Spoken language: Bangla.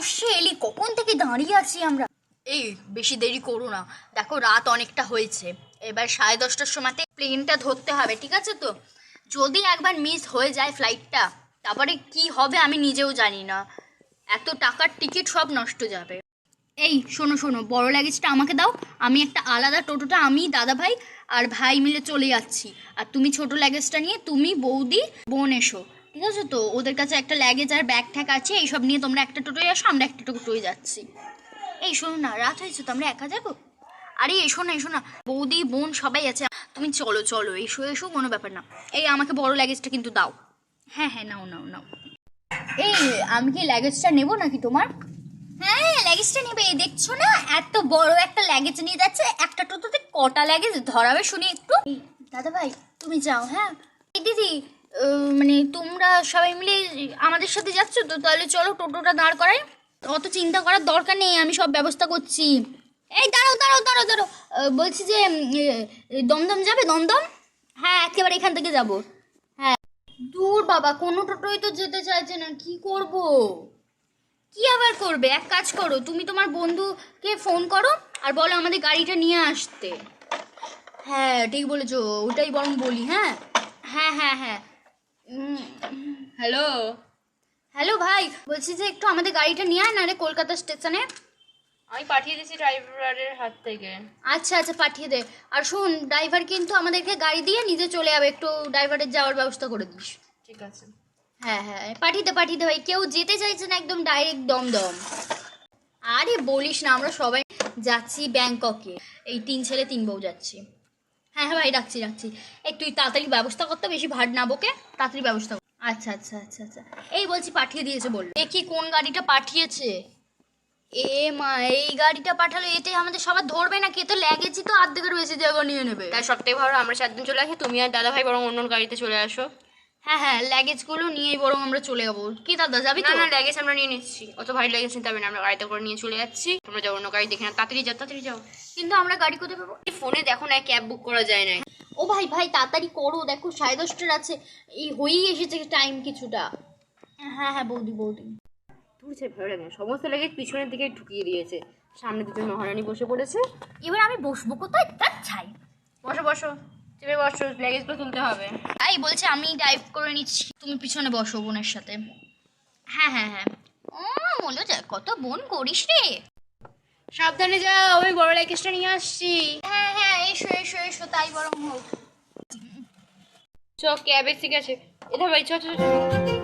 অবশ্যই এলি কখন থেকে দাঁড়িয়ে আছি আমরা? এই, বেশি দেরি করো না। দেখো, রাত অনেকটা হয়েছে। এবার সাড়ে দশটার সময়তে প্লেনটা ধরতে হবে, ঠিক আছে তো? যদি একবার মিস হয়ে যায় ফ্লাইটটা, তারপরে কি হবে আমি নিজেও জানি না। এত টাকার টিকিট সব নষ্ট যাবে। এই, শোনো শোনো, বড় লাগেজটা আমাকে দাও। আমি একটা আলাদা টোটোটা, আমি, দাদা ভাই আর ভাই মিলে চলে যাচ্ছি। আর তুমি ছোট লাগেজটা নিয়ে তুমি বৌদি, বোন এসো। ঠিক আছে তো? ওদের কাছে একটা ল্যাগেজ আর ব্যাগ ট্যাগ আছে, এইসব নিয়ে তোমরা একটা টোটোয় আসো, আমরা একটা টোটোয় যাচ্ছি। এই শোনো না, রাত হয়েছে তো, আমরা একা যাব? আরে এসো না এসো না, বৌদি, বোন সবাই আছে। তুমি চলো চলো, এসো এসো, কোনো ব্যাপার না। এই আমাকে বড় ল্যাগেজটা কিন্তু দাও। হ্যাঁ হ্যাঁ নাও নাও নাও। এই, আমি কি ল্যাগেজটা নেব নাকি তোমার? হ্যাঁ ল্যাগেজটা নেবে। এই দেখছ না, এত বড় একটা ল্যাগেজ নিয়ে যাচ্ছে, একটা টোটোতে কটা ল্যাগেজ ধরাবে শুনি একটু। দাদা ভাই তুমি যাও হ্যাঁ। দিদি মানে তোমরা সবাই মিলে আমাদের সাথে যাচ্ছ তো? তাহলে চলো টোটোটা দাঁড় করাই। অত চিন্তা করার দরকার নেই আমি সব ব্যবস্থা করছি। এই দাঁড়াও দাঁড়াও দাঁড়াও আহ, বলছি যে দমদম যাবে? দমদম? হ্যাঁ একেবারে এখান থেকে যাব। হ্যাঁ। দূর বাবা কোনো টোটোই তো যেতে চাইছে না কি করব? কি আবার করবে? এক কাজ করো তুমি তোমার বন্ধুকে ফোন করো আর বলো আমাদের গাড়িটা নিয়ে আসতে। হ্যাঁ ঠিক বলেছ ওটাই বরং বলি হ্যাঁ? হ্যাঁ হ্যাঁ হ্যাঁ। হ্যালো? হ্যালো ভাই বলছি যে একটু আমাদের গাড়িটা নিয়ে আয় না রে কলকাতা স্টেশনে। আমি পাঠিয়ে দিয়েছি ড্রাইভারের হাত থেকে। আচ্ছা আচ্ছা পাঠিয়ে দে। আর শোন ড্রাইভার কিন্তু আমাদেরকে গাড়ি দিয়ে নিজে চলে যাবে একটু ড্রাইভারের যাওয়ার ব্যবস্থা করে দিস। ঠিক আছে। হ্যাঁ হ্যাঁ পাঠিয়ে দে পাঠিয়ে দে ভাই। কেউ যেতে চাইছে না একদম ডাইরেক্ট দমদম। আরে বলিস না আমরা সবাই যাচ্ছি ব্যাংককে। এই তিন ছেলে তিন বউ যাচ্ছি। হ্যাঁ হ্যাঁ ভাই, রাখছি রাখছি। তুই তাড়াতাড়ি ব্যবস্থা করতে বেশি ভাড় না বকে, তাড়াতাড়ি ব্যবস্থা। আচ্ছা আচ্ছা আচ্ছা আচ্ছা। এই বলছি, পাঠিয়ে দিয়েছে বল দেখি কোন গাড়িটা পাঠিয়েছে। এ মা, এই গাড়িটা পাঠালো এতে আমাদের সবার ধরবে না কে তো লেগেছি তো অর্ধেকের বেশি জায়গা নিয়ে নেবে। তাই সব ভালো আমরা চারজন চলে আসি, তুমি আর দাদা ভাই বরং অন্য গাড়িতে চলে আসো। হ্যাঁ হ্যাঁ ল্যাগেজগুলো নিয়েই বরং আমরা চলে যাব। কি দাদা যাবি না তো? না লাগেজ আমরা নিয়ে নিচ্ছি। অত ভারী লাগেজ নিতে হবে না আমরা গাড়িতে করে নিয়ে চলে যাচ্ছি। তোমরা যাও অন্য গাড়ি দেখে না তাড়াতাড়ি যাও তাড়াতাড়ি যাও। কিন্তু আমরা গাড়ি কোথায় পাবো? এই ফোনে দেখো না ক্যাব বুক করা যায় না ও ভাই ভাই তাড়াতাড়ি করো দেখো সাড়ে দশটার আছে। এই হয়েই এসেছে টাইম কিছুটা। হ্যাঁ হ্যাঁ বৌদি বৌদি। ভালো লাগে না। সমস্ত লাগেজ পিছনের দিকে ঢুকিয়ে দিয়েছে। সামনে দুজন মহারানী বসে পড়েছে। এবার আমি বসবো কোথায়? তার ছাই। বসো বসো। চেপে বসো লাগেজগুলো তুলতে হবে। তাই বলছে আমি ডাইভ করে নিচ্ছি। তুমি পিছনে বসো বোনের সাথে। হ্যাঁ হ্যাঁ হ্যাঁ। ও মনে যা কত বোন করিস রে। সাবধানে যাও আমি বড় লেগেজটা নিয়ে আসছি। হ্যাঁ হ্যাঁ এসো এসো এসো তাই বরং হোক। চ ক্যাবে ঠিক আছে। এটা ভাই চ চ চ।